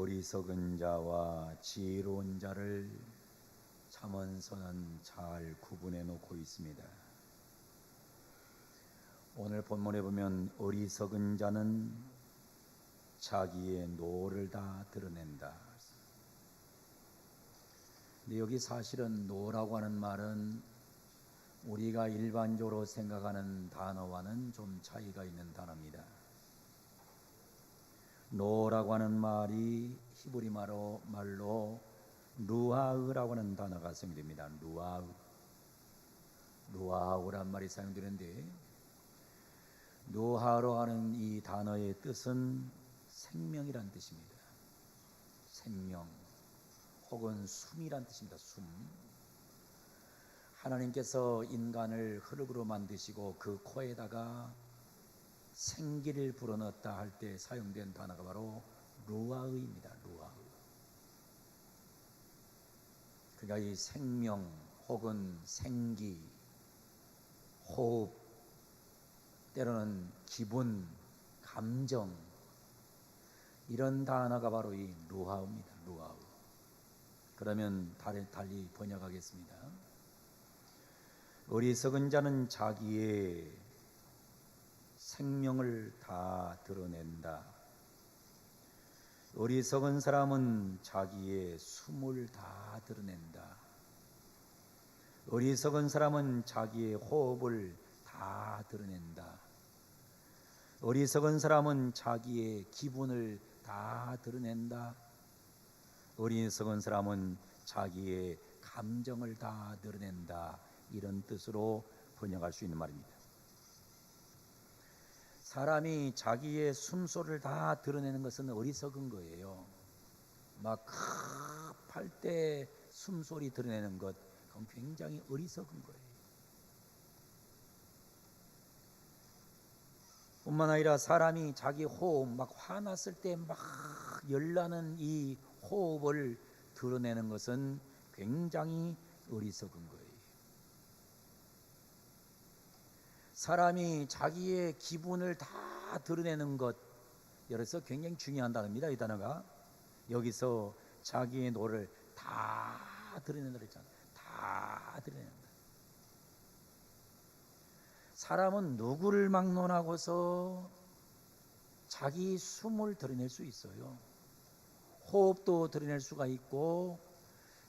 어리석은 자와 지혜로운 자를 참원서는 잘 구분해 놓고 있습니다. 오늘 본문에 보면 어리석은 자는 자기의 노를 다 드러낸다. 근데 여기 사실은 노라고 하는 말은 우리가 일반적으로 생각하는 단어와는 좀 차이가 있는 단어입니다. 노라고 하는 말이 히브리 말로, 말로 루아흐라고 하는 단어가 사용됩니다. 루아흐. 루아흐란 말이 사용되는데 노하로 하는 이 단어의 뜻은 생명이란 뜻입니다. 생명 혹은 숨이란 뜻입니다. 숨. 하나님께서 인간을 흙으로 만드시고 그 코에다가 생기를 불어넣었다 할 때 사용된 단어가 바로 루아의입니다. 루아의. 그러니까 이 생명 혹은 생기, 호흡, 때로는 기분, 감정 이런 단어가 바로 이 루아입니다. 루아. 그러면 달리 번역하겠습니다. 어리석은 자는 자기의 생명을 다 드러낸다. 어리석은 사람은 자기의 숨을 다 드러낸다. 어리석은 사람은 자기의 호흡을 다 드러낸다. 어리석은 사람은 자기의 기분을 다 드러낸다. 어리석은 사람은 자기의 감정을 다 드러낸다. 이런 뜻으로 번역할 수 있는 말입니다. 사람이 자기의 숨소리를 다 드러내는 것은 어리석은 거예요. 막 급할 때 숨소리 드러내는 것, 그건 굉장히 어리석은 거예요. 뿐만 아니라 사람이 자기 호흡, 막 화났을 때 막 열나는 이 호흡을 드러내는 것은 굉장히 어리석은 거예요. 사람이 자기의 기분을 다 드러내는 것, 여기서 굉장히 중요한 단어입니다. 이 단어가 여기서 자기의 노를 다 드러낸다 그랬잖아요. 다 드러낸다. 사람은 누구를 막론하고서 자기 숨을 드러낼 수 있어요. 호흡도 드러낼 수가 있고,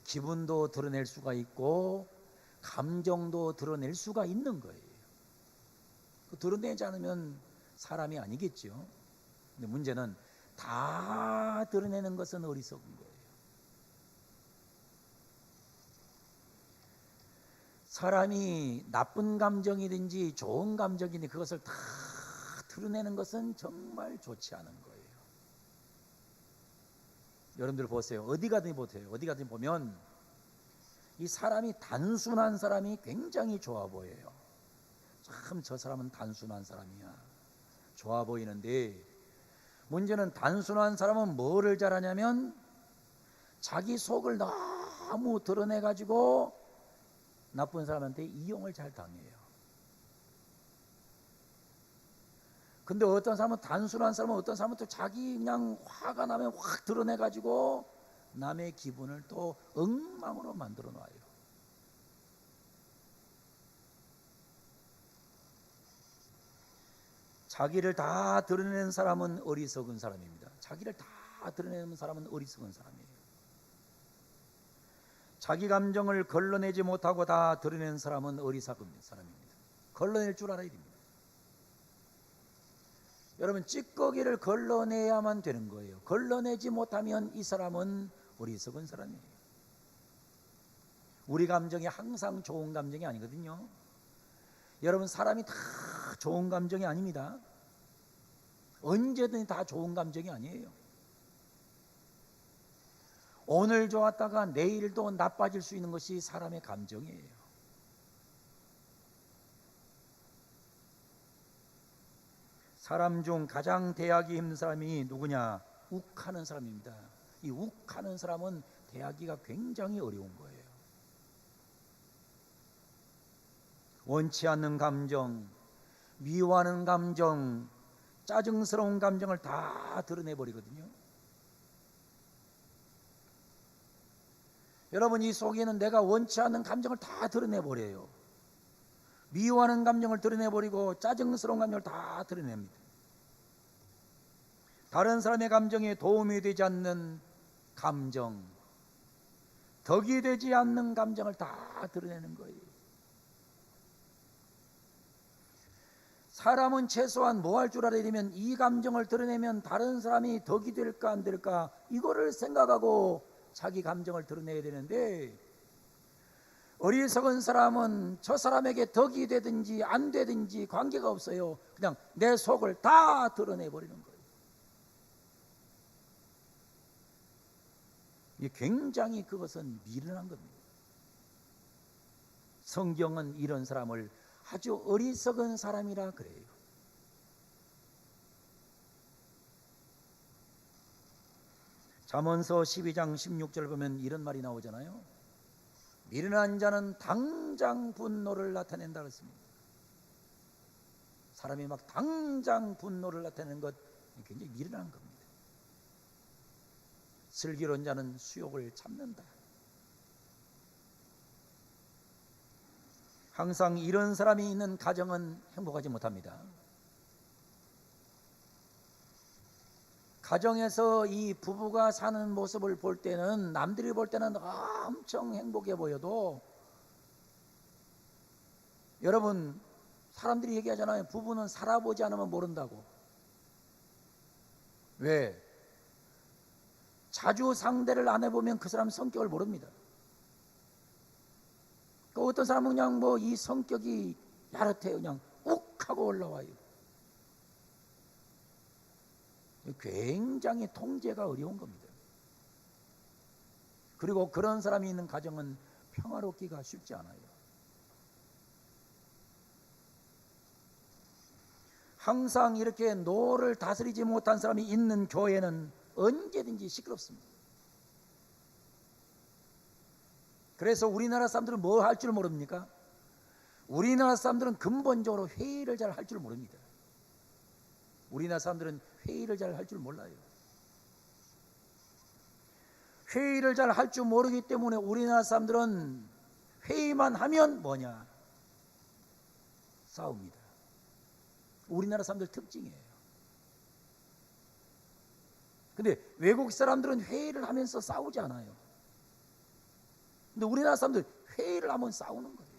기분도 드러낼 수가 있고, 감정도 드러낼 수가 있는 거예요. 그 드러내지 않으면 사람이 아니겠죠. 근데 문제는 다 드러내는 것은 어리석은 거예요. 사람이 나쁜 감정이든지 좋은 감정이든지 그것을 다 드러내는 것은 정말 좋지 않은 거예요. 여러분들 보세요. 어디 가든지 보세요. 어디 가든지 보면 이 사람이 단순한 사람이 굉장히 좋아 보여요. 참 저 사람은 단순한 사람이야. 좋아 보이는데 문제는 단순한 사람은 뭐를 잘하냐면 자기 속을 너무 드러내 가지고 나쁜 사람한테 이용을 잘 당해요. 근데 어떤 사람은 단순한 사람은 어떤 사람은 또 자기 그냥 화가 나면 확 드러내 가지고 남의 기분을 또 엉망으로 만들어 놔요. 자기를 다 드러내는 사람은 어리석은 사람입니다. 자기를 다 드러내는 사람은 어리석은 사람이에요. 자기 감정을 걸러내지 못하고 다 드러내는 사람은 어리석은 사람입니다. 걸러낼 줄 알아야 됩니다. 여러분 찌꺼기를 걸러내야만 되는 거예요. 걸러내지 못하면 이 사람은 어리석은 사람이에요. 우리 감정이 항상 좋은 감정이 아니거든요. 여러분 사람이 다 좋은 감정이 아닙니다. 언제든 다 좋은 감정이 아니에요. 오늘 좋았다가 내일도 나빠질 수 있는 것이 사람의 감정이에요. 사람 중 가장 대하기 힘든 사람이 누구냐? 욱하는 사람입니다. 이 욱하는 사람은 대하기가 굉장히 어려운 거예요. 원치 않는 감정, 미워하는 감정, 짜증스러운 감정을 다 드러내 버리거든요. 여러분 이 속에는 내가 원치 않는 감정을 다 드러내 버려요. 미워하는 감정을 드러내 버리고 짜증스러운 감정을 다 드러냅니다. 다른 사람의 감정에 도움이 되지 않는 감정, 덕이 되지 않는 감정을 다 드러내는 거예요. 사람은 최소한 뭐 할 줄 알아야 되면 이 감정을 드러내면 다른 사람이 덕이 될까 안 될까 이거를 생각하고 자기 감정을 드러내야 되는데 어리석은 사람은 저 사람에게 덕이 되든지 안 되든지 관계가 없어요. 그냥 내 속을 다 드러내 버리는 거예요. 이 굉장히 그것은 미련한 겁니다. 성경은 이런 사람을 아주 어리석은 사람이라 그래요. 잠언서 12장 16절 보면 이런 말이 나오잖아요. 미련한 자는 당장 분노를 나타낸다 그랬습니다. 사람이 막 당장 분노를 나타내는 것 굉장히 미련한 겁니다. 슬기로운 자는 수욕을 참는다. 항상 이런 사람이 있는 가정은 행복하지 못합니다. 가정에서 이 부부가 사는 모습을 볼 때는 남들이 볼 때는 엄청 행복해 보여도 여러분 사람들이 얘기하잖아요. 부부는 살아보지 않으면 모른다고. 왜? 자주 상대를 안 해보면 그 사람 성격을 모릅니다. 그 어떤 사람은 그냥 뭐 이 성격이 야릇해 그냥 욱 하고 올라와요. 굉장히 통제가 어려운 겁니다. 그리고 그런 사람이 있는 가정은 평화롭기가 쉽지 않아요. 항상 이렇게 노를 다스리지 못한 사람이 있는 교회는 언제든지 시끄럽습니다. 그래서 우리나라 사람들은 뭐 할 줄 모릅니까? 우리나라 사람들은 근본적으로 회의를 잘 할 줄 모릅니다. 우리나라 사람들은 회의를 잘 할 줄 몰라요. 회의를 잘 할 줄 모르기 때문에 우리나라 사람들은 회의만 하면 뭐냐? 싸웁니다. 우리나라 사람들 특징이에요. 근데 외국 사람들은 회의를 하면서 싸우지 않아요. 근데 우리나라 사람들 회의를 하면 싸우는 거예요.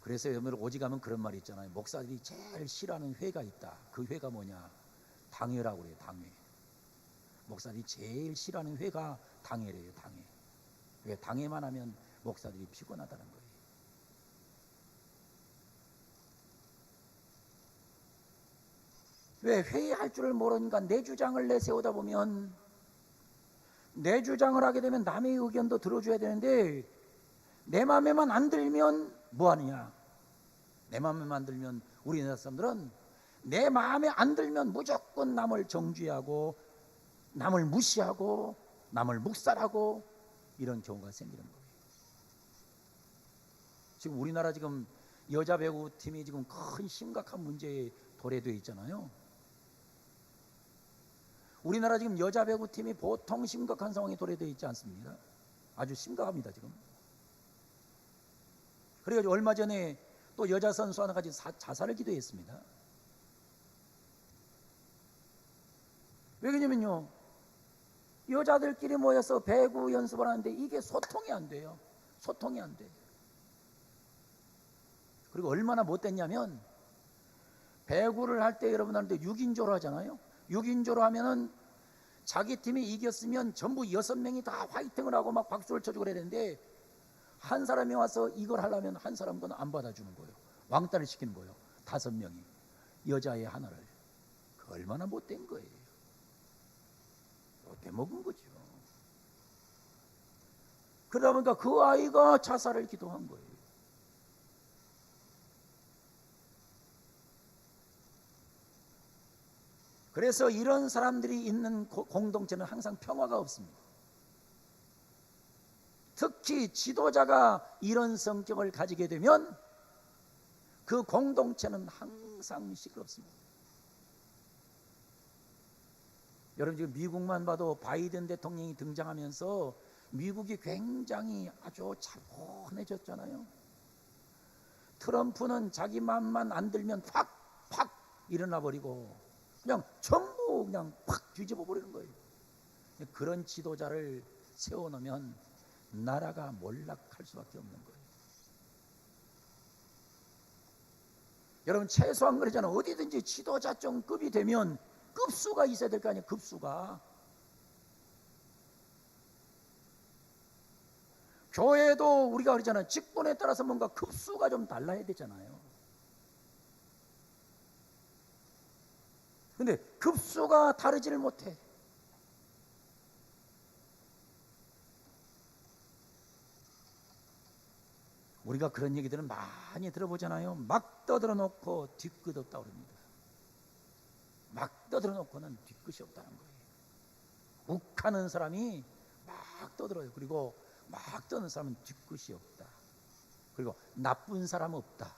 그래서 여러분 오직하면 그런 말이 있잖아요. 목사들이 제일 싫어하는 회가 있다. 그 회가 뭐냐? 당회라고 그래요. 당회. 목사들이 제일 싫어하는 회가 당회래요. 당회. 왜 당회만 하면 목사들이 피곤하다는 거예요. 왜 회의할 줄을 모르니까 내 주장을 내세우다 보면 내 주장을 하게 되면 남의 의견도 들어줘야 되는데 내 마음에만 안 들면 뭐 하느냐? 내 마음에만 안 들면 우리나라 사람들은 내 마음에 안 들면 무조건 남을 정죄하고 남을 무시하고 남을 묵살하고 이런 경우가 생기는 거예요. 지금 우리나라 지금 여자 배구 팀이 지금 큰 심각한 문제에 도래되어 있잖아요. 우리나라 지금 여자 배구 팀이 보통 심각한 상황에 도래되어 있지 않습니다. 아주 심각합니다 지금. 그래가지고 얼마 전에 또 여자 선수 하나 같이 자살을 기도했습니다. 왜 그러냐면요. 여자들끼리 모여서 배구 연습을 하는데 이게 소통이 안 돼요. 소통이 안 돼. 그리고 얼마나 못됐냐면 배구를 할 때 여러분한테 6인조로 하잖아요. 6인조로 하면은 자기 팀이 이겼으면 전부 여섯 명이 다 화이팅을 하고 막 박수를 쳐주고 그래야 되는데 한 사람이 와서 이걸 하려면 한 사람 건 안 받아주는 거예요. 왕따를 시키는 거예요. 다섯 명이 여자의 하나를 그 얼마나 못된 거예요. 못돼 먹은 거죠. 그러다 보니까 그 아이가 자살을 기도한 거예요. 그래서 이런 사람들이 있는 공동체는 항상 평화가 없습니다. 특히 지도자가 이런 성격을 가지게 되면 그 공동체는 항상 시끄럽습니다. 여러분 지금 미국만 봐도 바이든 대통령이 등장하면서 미국이 굉장히 아주 차분해졌잖아요. 트럼프는 자기 맘만 안 들면 팍 팍 일어나 버리고 그냥 전부 그냥 팍 뒤집어 버리는 거예요. 그런 지도자를 세워놓으면 나라가 몰락할 수밖에 없는 거예요. 여러분 최소한 그러잖아 어디든지 지도자정 급이 되면 급수가 있어야 될 거 아니에요 급수가 교회도 우리가 그러잖아요 직분에 따라서 뭔가 급수가 좀 달라야 되잖아요 근데 급수가 다르지를 못해 우리가 그런 얘기들은 많이 들어보잖아요. 막 떠들어 놓고 뒤끝 없다 그럽니다. 막 떠들어 놓고는 뒤끝이 없다는 거예요. 욱하는 사람이 막 떠들어요. 그리고 막 떠는 사람은 뒤끝이 없다. 그리고 나쁜 사람 없다.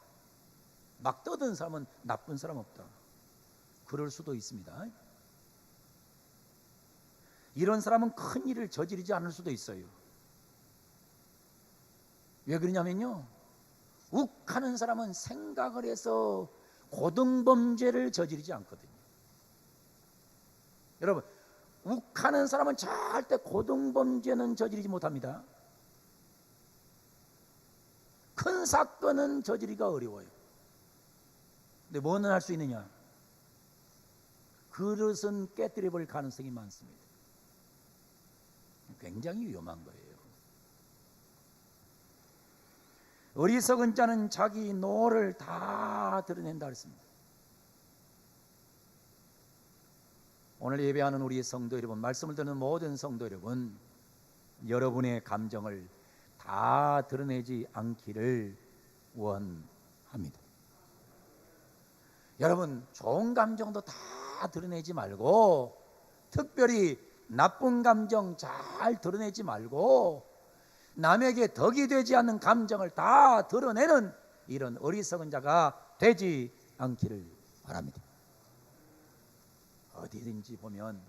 막 떠드는 사람은 나쁜 사람 없다. 그럴 수도 있습니다. 이런 사람은 큰 일을 저지르지 않을 수도 있어요. 왜 그러냐면요. 욱하는 사람은 생각을 해서 고등범죄를 저지르지 않거든요. 여러분, 욱하는 사람은 절대 고등범죄는 저지르지 못합니다. 큰 사건은 저지르기가 어려워요. 근데 뭐는 할 수 있느냐? 그릇은 깨뜨려 볼 가능성이 많습니다. 굉장히 위험한 거예요. 어리석은 자는 자기 노를 다 드러낸다 했습니다. 오늘 예배하는 우리 성도 여러분, 말씀을 듣는 모든 성도 여러분, 여러분의 감정을 다 드러내지 않기를 원합니다. 여러분, 좋은 감정도 다 드러내지 말고, 특별히 나쁜 감정 잘 드러내지 말고, 남에게 덕이 되지 않는 감정을 다 드러내는 이런 어리석은 자가 되지 않기를 바랍니다. 어디든지 보면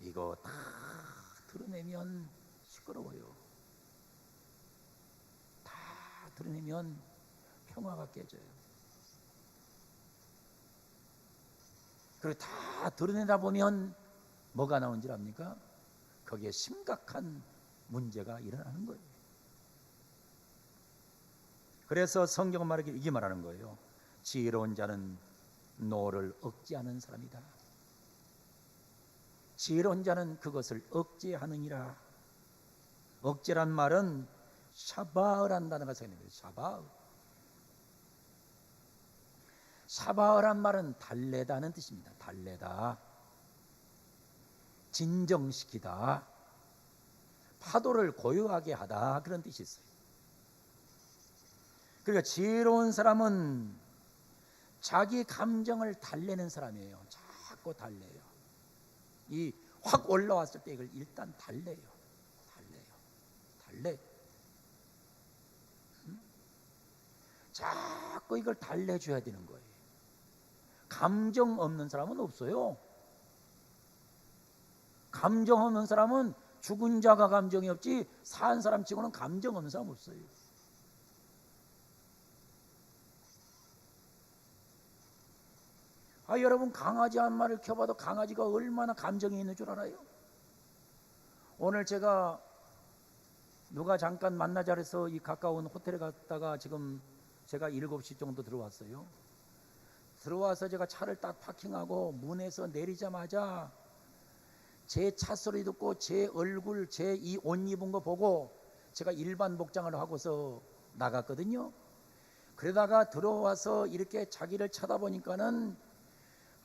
이거 다 드러내면 시끄러워요. 다 드러내면 평화가 깨져요. 그리고 다 드러내다 보면 뭐가 나온 줄 압니까? 거기에 심각한 문제가 일어나는 거예요. 그래서 성경은 말하기 이게 말하는 거예요. 지혜로운 자는 노를 억제하는 사람이다. 지혜로운 자는 그것을 억제하느니라. 억제란 말은 샤바흐란 단어가 생깁니다. 샤바흐. 샤바흐란 말은 달래다는 뜻입니다. 달래다. 진정시키다. 파도를 고요하게 하다 그런 뜻이 있어요. 그러니까 지혜로운 사람은 자기 감정을 달래는 사람이에요. 자꾸 달래요. 이 확 올라왔을 때 이걸 일단 달래요. 달래요. 달래. 음? 자꾸 이걸 달래줘야 되는 거예요. 감정 없는 사람은 없어요. 감정 없는 사람은 죽은 자가 감정이 없지 산 사람 치고는 감정 없는 사람 없어요. 아 여러분 강아지 한 마리를 켜봐도 강아지가 얼마나 감정이 있는 줄 알아요? 오늘 제가 누가 잠깐 만나자 해서 이 가까운 호텔에 갔다가 지금 제가 7시 정도 들어왔어요. 들어와서 제가 차를 딱 파킹하고 문에서 내리자마자 제 차 소리 듣고 제 얼굴, 제 이 옷 입은 거 보고 제가 일반 복장을 하고서 나갔거든요. 그러다가 들어와서 이렇게 자기를 쳐다보니까는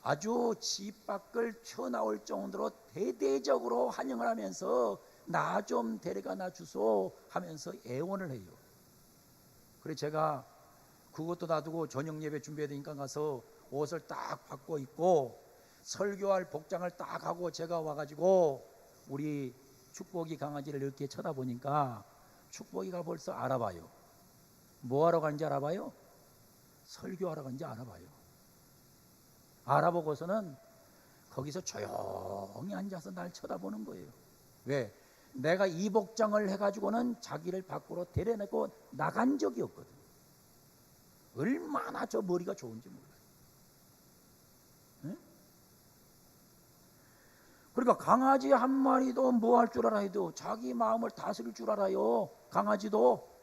아주 집 밖을 튀어나올 정도로 대대적으로 환영을 하면서 나 좀 데려가 나 주소 하면서 애원을 해요. 그래 제가 그것도 놔두고 저녁 예배 준비해야 되니까 가서 옷을 딱 바꿔 입고 설교할 복장을 딱 하고 제가 와가지고 우리 축복이 강아지를 이렇게 쳐다보니까 축복이가 벌써 알아봐요. 뭐 하러 간지 알아봐요? 설교하러 간지 알아봐요. 알아보고서는 거기서 조용히 앉아서 날 쳐다보는 거예요. 왜? 내가 이 복장을 해가지고는 자기를 밖으로 데려내고 나간 적이 없거든. 얼마나 저 머리가 좋은지 몰라요. 응? 그러니까 강아지 한 마리도 뭐 할 줄 알아요? 자기 마음을 다스릴 줄 알아요. 강아지도.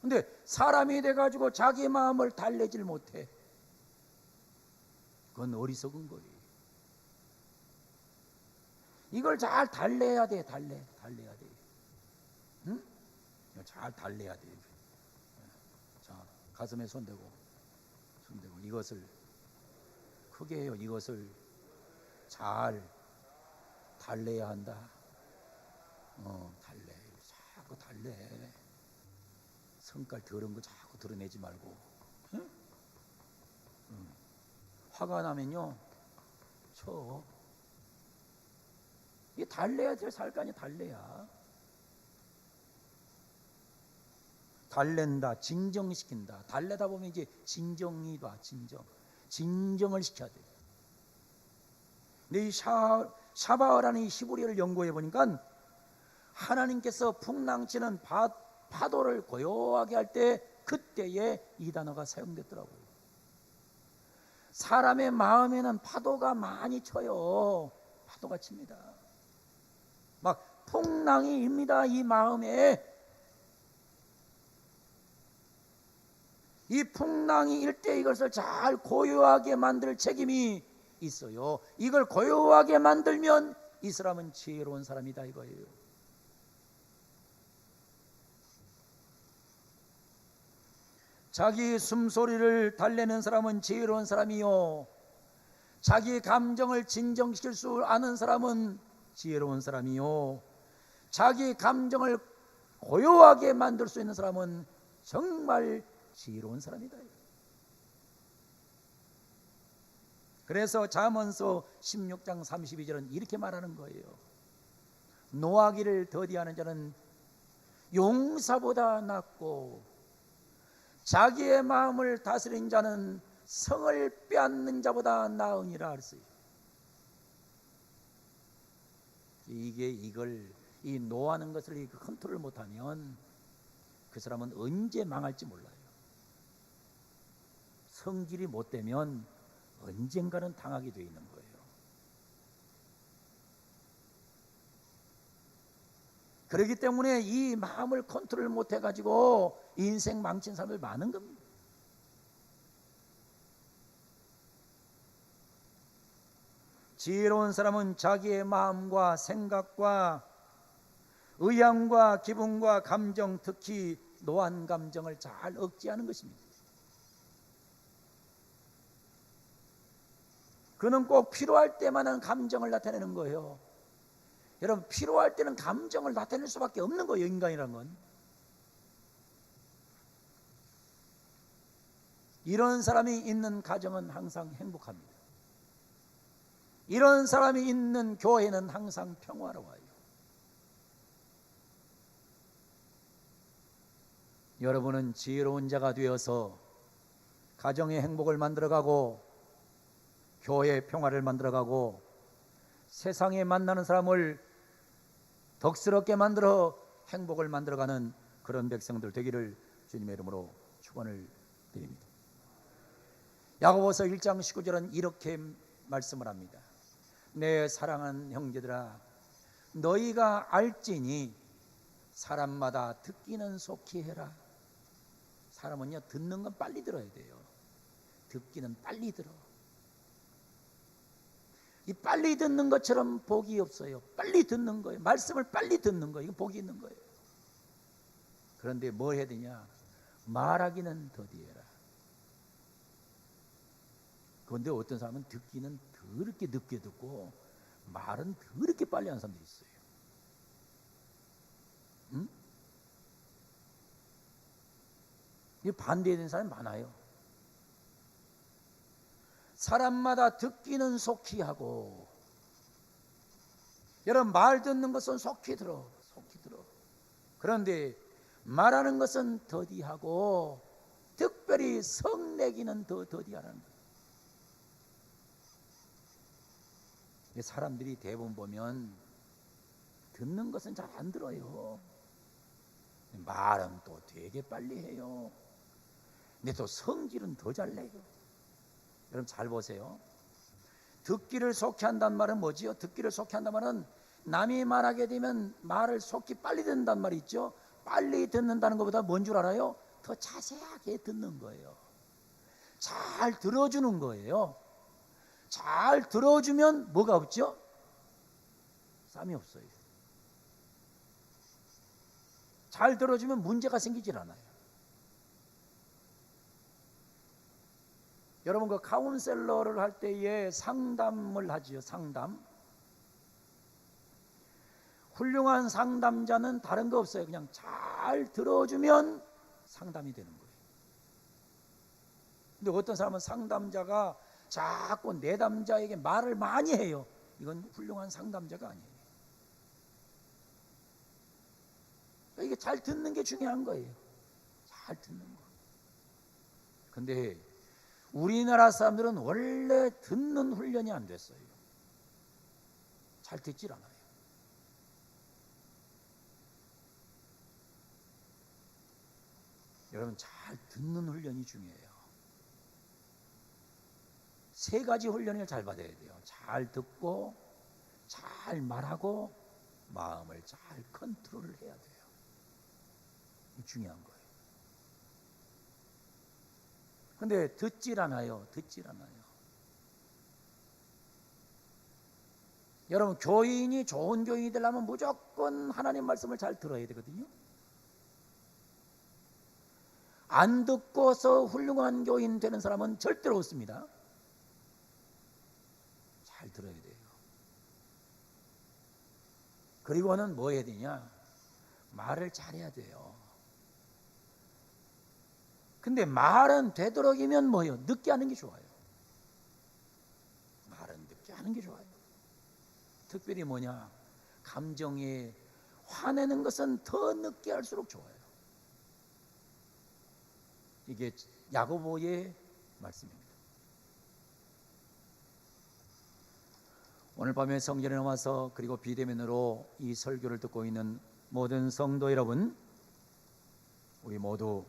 근데 사람이 돼가지고 자기 마음을 달래질 못해. 그건 어리석은 거예요. 이걸 잘 달래야 돼, 달래, 달래야 돼. 응? 잘 달래야 돼. 자, 가슴에 손대고, 손대고 이것을 크게 해요. 이것을 잘 달래야 한다. 어, 달래. 자꾸 달래. 성깔 더러운 거 자꾸 드러내지 말고. 응? 응. 화가 나면요, 쳐. 이게 달래야 될 살간이 달래야. 달랜다, 진정시킨다. 달래다 보면 이제 진정이 와, 진정. 진정을 시켜야 돼. 근데 이 샤, 샤바라는 이 히브리어를 연구해 보니까 하나님께서 풍랑치는 바, 파도를 고요하게 할 때 그때에 이 단어가 사용됐더라고요. 사람의 마음에는 파도가 많이 쳐요. 파도가 칩니다. 막 풍랑이 입니다. 이 마음에 이 풍랑이 일때 이것을 잘 고요하게 만들 책임이 있어요. 이걸 고요하게 만들면 이 사람은 지혜로운 사람이다 이거예요. 자기 숨소리를 달래는 사람은 지혜로운 사람이요. 자기 감정을 진정시킬 수 아는 사람은 지혜로운 사람이요. 자기 감정을 고요하게 만들 수 있는 사람은 정말 지혜로운 사람이다. 그래서 잠언서 16장 32절은 이렇게 말하는 거예요. 노하기를 더디하는 자는 용사보다 낫고 자기의 마음을 다스린 자는 성을 빼앗는 자보다 나으니라 했어요. 이게 이걸 이 노하는 것을 컨트롤 못하면 그 사람은 언제 망할지 몰라요. 성질이 못 되면 언젠가는 당하게 돼 있는 거예요. 그렇기 때문에 이 마음을 컨트롤 못 해가지고 인생 망친 사람들 많은 겁니다. 지혜로운 사람은 자기의 마음과 생각과 의향과 기분과 감정, 특히 노한 감정을 잘 억제하는 것입니다. 그는 꼭 필요할 때만은 감정을 나타내는 거예요. 여러분 필요할 때는 감정을 나타낼 수밖에 없는 거예요. 인간이란 건. 이런 사람이 있는 가정은 항상 행복합니다. 이런 사람이 있는 교회는 항상 평화로워요. 여러분은 지혜로운 자가 되어서 가정의 행복을 만들어가고 교회의 평화를 만들어가고 세상에 만나는 사람을 덕스럽게 만들어 행복을 만들어가는 그런 백성들 되기를 주님의 이름으로 축원을 드립니다. 야고보서 1장 19절은 이렇게 말씀을 합니다. 내 사랑하는 형제들아 너희가 알지니 사람마다 듣기는 속히 해라. 사람은요 듣는 건 빨리 들어야 돼요. 듣기는 빨리 들어. 이 빨리 듣는 것처럼 복이 없어요. 빨리 듣는 거예요. 말씀을 빨리 듣는 거예요. 이거 복이 있는 거예요. 그런데 뭘 해야 되냐? 말하기는 더디해라. 그런데 어떤 사람은 듣기는 더럽게 늦게 듣고 말은 더럽게 빨리 하는 사람들이 있어요. 응? 이 반대되는 사람이 많아요. 사람마다 듣기는 속히 하고 여러분 말 듣는 것은 속히 들어 속히 들어 그런데 말하는 것은 더디하고 특별히 성내기는 더 더디하는 거예요. 이 사람들이 대부분 보면 듣는 것은 잘 안 들어요. 말은 또 되게 빨리 해요. 근데 또 성질은 더 잘 내요. 여러분 잘 보세요. 듣기를 속히 한단 말은 뭐지요? 듣기를 속히 한단 말은 남이 말하게 되면 말을 속히 빨리 듣는단 말이 있죠. 빨리 듣는다는 것보다 뭔 줄 알아요? 더 자세하게 듣는 거예요. 잘 들어주는 거예요. 잘 들어주면 뭐가 없죠? 쌈이 없어요. 잘 들어주면 문제가 생기질 않아요. 여러분 그 카운셀러를 할 때에 상담을 하지요. 상담. 훌륭한 상담자는 다른 거 없어요. 그냥 잘 들어주면 상담이 되는 거예요. 근데 어떤 사람은 상담자가 자꾸 내담자에게 말을 많이 해요. 이건 훌륭한 상담자가 아니에요. 그러니까 이게 잘 듣는 게 중요한 거예요. 잘 듣는 거. 근데 우리나라 사람들은 원래 듣는 훈련이 안 됐어요. 잘 듣질 않아요. 여러분 잘 듣는 훈련이 중요해요. 세 가지 훈련을 잘 받아야 돼요. 잘 듣고 잘 말하고 마음을 잘 컨트롤을 해야 돼요. 중요한 거예요. 근데 듣질 않아요. 듣질 않아요. 여러분 교인이 좋은 교인이 되려면 무조건 하나님 말씀을 잘 들어야 되거든요. 안 듣고서 훌륭한 교인 되는 사람은 절대로 없습니다. 잘 들어야 돼요. 그리고는 뭐 해야 되냐? 말을 잘해야 돼요. 근데 말은 되도록이면 뭐예요? 늦게 하는 게 좋아요. 말은 늦게 하는 게 좋아요. 특별히 뭐냐? 감정에 화내는 것은 더 늦게 할수록 좋아요. 이게 야고보의 말씀입니다. 오늘 밤에 성전에 나와서 그리고 비대면으로 이 설교를 듣고 있는 모든 성도 여러분, 우리 모두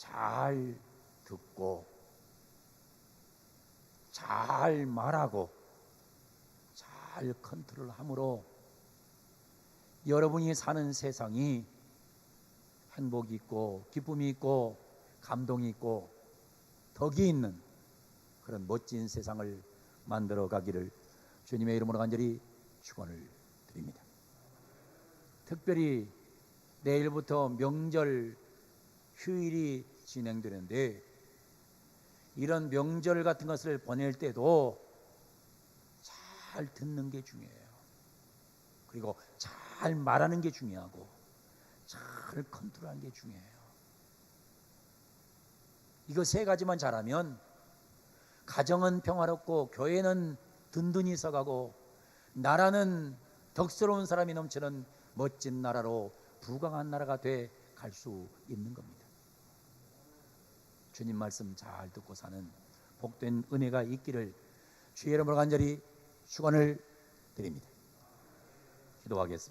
잘 듣고 잘 말하고 잘 컨트롤함으로 여러분이 사는 세상이 행복이 있고 기쁨이 있고 감동이 있고 덕이 있는 그런 멋진 세상을 만들어 가기를 주님의 이름으로 간절히 축원을 드립니다. 특별히 내일부터 명절 휴일이 진행되는데 이런 명절 같은 것을 보낼 때도 잘 듣는 게 중요해요. 그리고 잘 말하는 게 중요하고 잘 컨트롤하는 게 중요해요. 이거 세 가지만 잘하면 가정은 평화롭고 교회는 든든히 서가고 나라는 덕스러운 사람이 넘치는 멋진 나라로 부강한 나라가 돼 갈 수 있는 겁니다. 주님 말씀 잘 듣고 사는 복된 은혜가 있기를 주의 이름으로 간절히 축원을 드립니다. 기도하겠습니다.